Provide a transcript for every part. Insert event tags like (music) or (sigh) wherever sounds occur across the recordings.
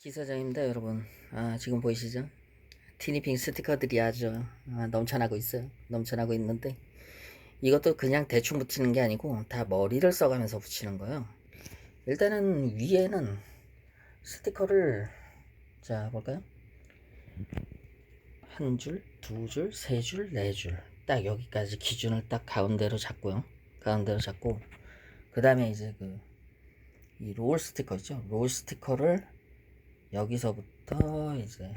기사장입니다 여러분. 아 지금 보이시죠? 티니핑 스티커들이 아주 아, 넘쳐나고 있어요. 넘쳐나고 있는데 이것도 그냥 대충 붙이는 게 아니고 다 머리를 써가면서 붙이는 거예요. 일단은 위에는 스티커를 자 볼까요? 한 줄, 두 줄, 세 줄, 네 줄. 딱 여기까지 기준을 딱 가운데로 잡고요. 가운데로 잡고 그 다음에 이제 그 이 롤 스티커 있죠? 롤 스티커를 여기서부터 이제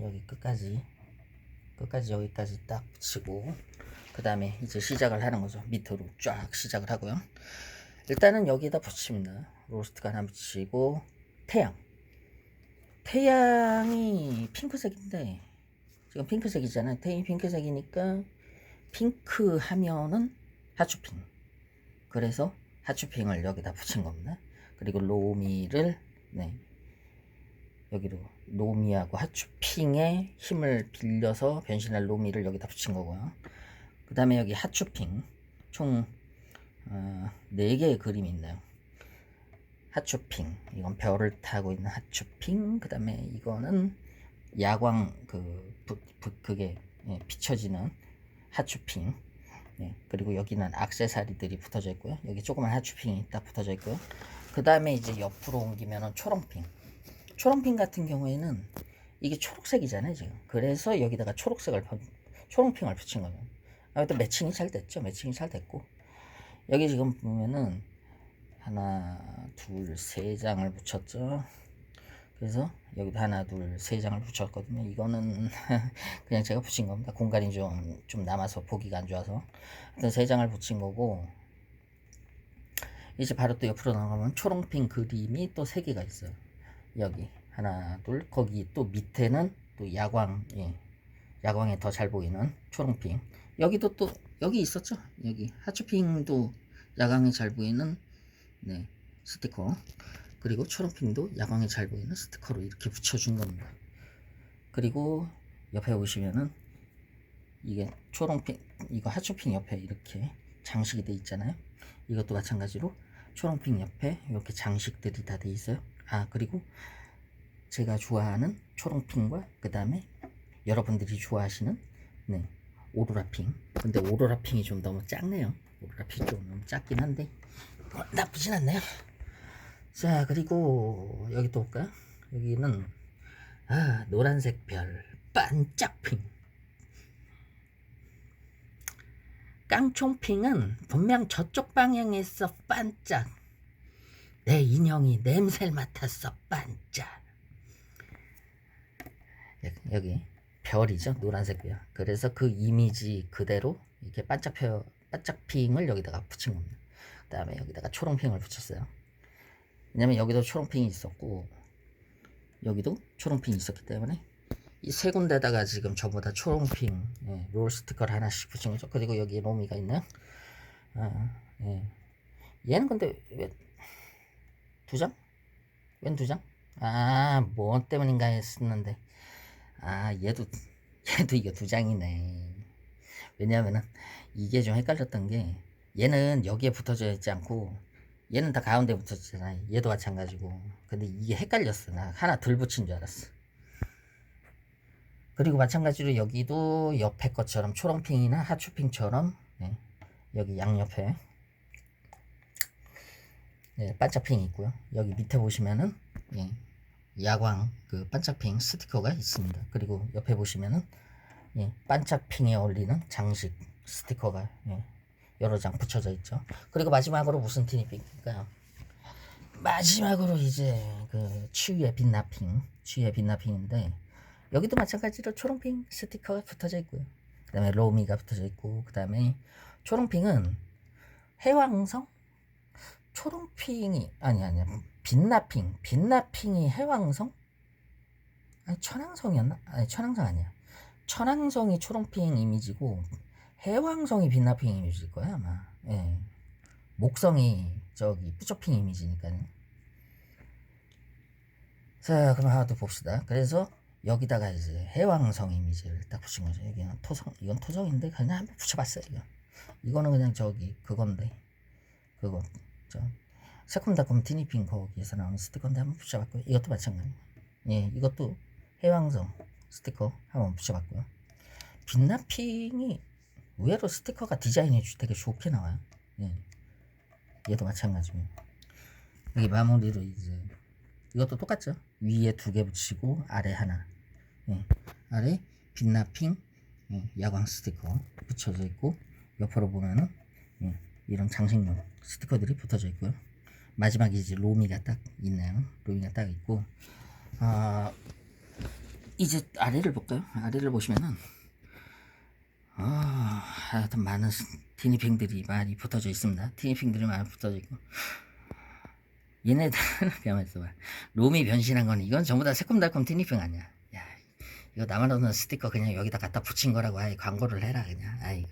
여기 끝까지 끝까지 여기까지 딱 붙이고 그 다음에 이제 시작을 하는 거죠. 밑으로 쫙 시작을 하고요. 일단은 여기다 붙입니다. 로스트가 하나 붙이고 태양. 태양이 핑크색인데 지금 핑크색이잖아요. 태양이 핑크색이니까 핑크 하면은 하추핑. 그래서 하추핑을 여기다 붙인 겁니다. 그리고 로미를 네 여기로 노미하고 하추핑의 힘을 빌려서 변신할 노미를 여기다 붙인 거고요. 그 다음에 여기 하추핑 총 어, 4개의 그림이 있나요? 하추핑 이건 별을 타고 있는 하추핑 그 다음에 이거는 야광 그 부, 부, 그게 예, 비춰지는 하추핑 예, 그리고 여기는 악세사리들이 붙어져 있고요 여기 조그만 하추핑이 딱 붙어져 있고요 그 다음에 이제 옆으로 옮기면은 초롱핑 초롱핑 같은 경우에는 이게 초록색이잖아요 지금. 그래서 여기다가 초록색을 번- 초롱핑을 붙인 거예요. 아, 또 매칭이 잘 됐죠. 매칭이 잘 됐고. 여기 지금 보면은 하나 둘 세 장을 붙였죠. 그래서 여기도 하나 둘 세 장을 붙였거든요. 이거는 (laughs) 그냥 제가 붙인 겁니다. 공간이 좀, 좀 남아서 보기가 안 좋아서. 일단 세 장을 붙인 거고. 이제 바로 또 옆으로 나가면 초롱핑 그림이 또 세 개가 있어요 여기 하나 둘. 거기 또 밑에는 또 야광 예. 야광에 더 잘 보이는 초롱핑. 여기도 또 여기 있었죠? 여기. 하추핑도 야광에 잘 보이는 네 스티커. 그리고 초롱핑도 야광에 잘 보이는 스티커로 이렇게 붙여준 겁니다. 그리고 옆에 보시면은 이게 초롱핑 이거 하추핑 옆에 이렇게 장식이 돼 있잖아요. 이것도 마찬가지로 초롱핑 옆에 이렇게 장식들이 다 돼 있어요. 아 그리고 제가 좋아하는 초롱핑과 그 다음에 여러분들이 좋아하시는 네 오로라핑. 근데 오로라핑이 좀 너무 작네요. 오로라핑이 좀 너무 작긴 한데. 어, 나쁘진 않네요. 자 그리고 여기 또 볼까요? 여기는 아 노란색 별 반짝핑 깡총핑은 분명 저쪽 방향에서 반짝 내 인형이 냄새를 맡았어 반짝. 여- 여기 별이죠 노란색 별. 그래서 그 이미지 그대로 이렇게 반짝 펴 반짝핑을 여기다가 붙인 겁니다. 그 다음에 여기다가 초롱핑을 붙였어요. 왜냐면 여기도 초롱핑이 있었고 여기도 초롱핑이 있었기 때문에 이 세 군데다가 지금 전부 다 초롱핑 예, 롤 스티커를 하나씩 거죠 그리고 여기 로미가 있네요 아, 예. 얘는 근데 왜 두 장? 웬 두 장? 아, 뭐 때문인가 했었는데. 아, 얘도, 얘도 이게 두 장이네. 왜냐면은, 이게 좀 헷갈렸던 게, 얘는 여기에 붙어져 있지 않고, 얘는 다 가운데 붙어있잖아. 얘도 마찬가지고. 근데 이게 헷갈렸어. 나 하나 덜 붙인 줄 알았어. 그리고 마찬가지로 여기도 옆에 것처럼 초롱핑이나 하추핑처럼, 예, 여기 양옆에 예, 반짝핑이 있고요. 여기 밑에 보시면은 예, 야광 그 반짝핑 스티커가 있습니다. 그리고 옆에 보시면은 예, 반짝핑에 어울리는 장식 스티커가 예, 여러 장 붙여져 있죠. 그리고 마지막으로 무슨 티니핑일까요? 마지막으로 이제 그 치유의 빛나핑, 치유의 빛나핑인데 여기도 마찬가지로 초롱핑 스티커가 붙어져 있고요. 그 다음에 로미가 붙어져 있고 그 다음에 초롱핑은 해왕성 초롱핑이 아니 아니야 빛나핑 빛나핑이 해왕성? 아니 천왕성이었나? 아니 천왕성 아니야. 천왕성이 초롱핑 이미지고 해왕성이 빛나핑 이미지일 거야 아마. 예. 목성이 저기 뿌쇼핑 이미지니까요. 자 그럼 하나 더 봅시다. 그래서 여기다가 이제 해왕성 이미지를 딱 붙인 거죠 여기는 토성 이건 토성인데 그냥 한번 붙여봤어요 이거 이거는 그냥 저기 그건데 그거 저 새콤달콤 티니핑 거기에서 나오는 스티커인데 한번 붙여봤고요. 이것도 마찬가지예요. 예, 이것도 해왕성 스티커 한번 붙여봤고요. 빛나핑이 의외로 스티커가 디자인이 되게 좋게 나와요. 예. 얘도 마찬가지고 여기 마무리로 이제 이것도 똑같죠. 위에 두 개 붙이고 아래 하나. 예. 아래 빛나핑 예, 야광 스티커 붙여져 있고 옆으로 보면은 예, 이런 장식용 스티커들이 붙어져 있고요. 마지막에 이제 로미가 딱 있네요. 로미가 딱 있고 아 이제 아래를 볼까요? 아래를 보시면은 아 하여튼 많은 스- 티니핑들이 많이 붙어져 있습니다. 티니핑들이 많이 붙어져 있고 얘네들 가만 있어봐. 로미 변신한 건 이건 전부 다 새콤달콤 티니핑 아니야. 야 이거 나만 없는 스티커 그냥 여기다 갖다 붙인 거라고 아예 광고를 해라 그냥. 아이고.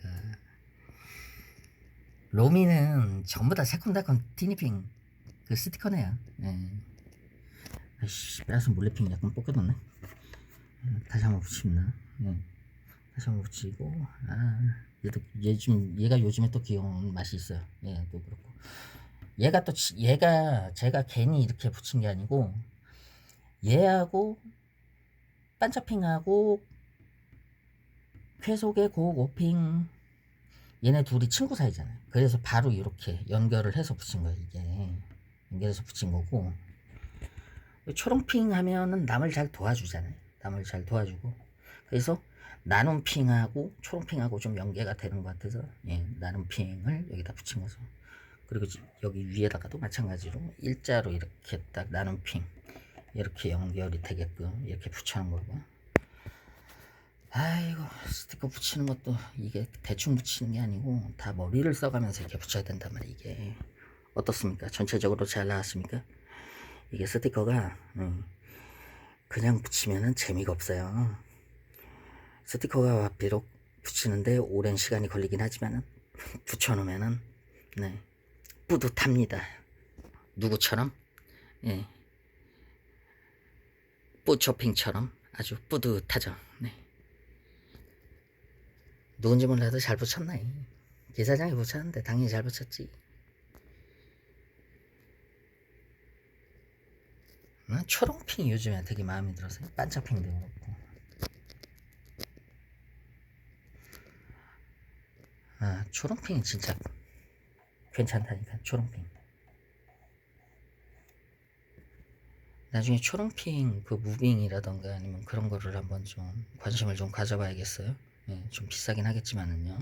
로미는 전부 다 새콤달콤 티니핑 그 스티커네요. 예. 아이씨 빼앗은 몰래핑 약간 뽑혀뒀네. 음, 다시 한번 붙입니다. 예. 다시 한번 붙이고 아 얘도 얘 좀 얘가 요즘에 또 귀여운 맛이 있어요. 예, 또 그렇고 얘가 또 지- 얘가 제가 괜히 이렇게 붙인 게 아니고 얘하고 반짝핑하고 쾌속의 고고핑 얘네 둘이 친구 사이잖아요. 그래서 바로 이렇게 연결을 해서 붙인 거예요. 이게 연결해서 붙인 거고 초롱핑 하면은 남을 잘 도와주잖아요. 남을 잘 도와주고 그래서 나눔핑하고 초롱핑하고 좀 연계가 되는 것 같아서 예, 나눔핑을 여기다 붙인 거죠. 그리고 지- 여기 위에다가도 마찬가지로 일자로 이렇게 딱 나눔핑 이렇게 연결이 되게끔 이렇게 붙여놓은 거고. 아이고 스티커 붙이는 것도 이게 대충 붙이는 게 아니고 다 머리를 써가면서 이렇게 붙여야 된단 말이에요 이게. 어떻습니까? 전체적으로 잘 나왔습니까? 이게 스티커가 음, 그냥 붙이면은 재미가 없어요. 스티커가 비록 붙이는데 오랜 시간이 걸리긴 하지만은 (laughs) 붙여놓으면은 네 뿌듯합니다. 누구처럼? 예 뿌쇼핑처럼 아주 뿌듯하죠. 네. 누군지 몰라도 잘 붙였네. 기사장이 붙였는데 당연히 잘 붙였지. 난 초롱핑이 요즘에 되게 마음에 들어서 반짝핑도 그렇고. 아 초롱핑이 진짜 괜찮다니까 초롱핑 나중에 초롱핑 그 무빙이라던가 아니면 그런 거를 한번 좀 관심을 좀 가져봐야겠어요? 예, 좀 비싸긴 하겠지만은요